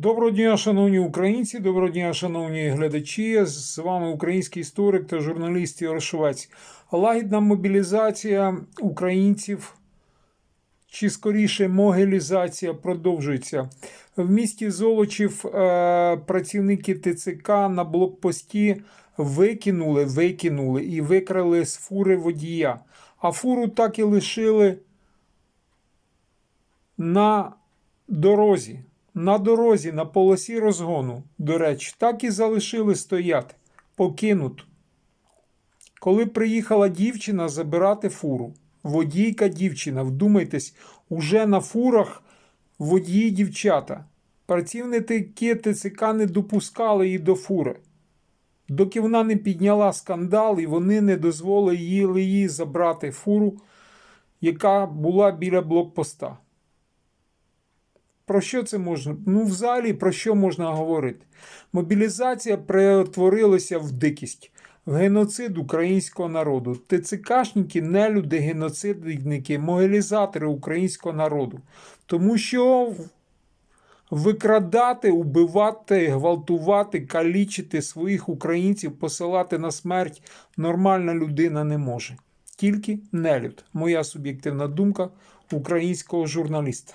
Доброго дня, шановні українці, доброго дня, шановні глядачі. З вами український історик та журналіст Ігор Швець. Лагідна мобілізація українців, чи скоріше могилізація продовжується. В місті Золочів е, працівники ТЦК на блокпості викинули, викинули і викрали з фури водія. А фуру так і лишили на дорозі. На дорозі, на полосі розгону, до речі, так і залишили стояти, покинут. Коли приїхала дівчина забирати фуру, водійка дівчина, вдумайтесь, уже на фурах водії дівчата. Працівники ТЦК не допускали її до фури. Доки вона не підняла скандал, і вони не дозволили їй забрати фуру, яка була біля блокпоста. Про що це можна? Ну, взагалі, про що можна говорити? Мобілізація перетворилася в дикість, в геноцид українського народу. ТЦКшники, нелюди, геноцидники, могилізатори українського народу. Тому що викрадати, убивати, гвалтувати, калічити своїх українців, посилати на смерть нормальна людина не може. Тільки нелюд. Моя суб'єктивна думка українського журналіста.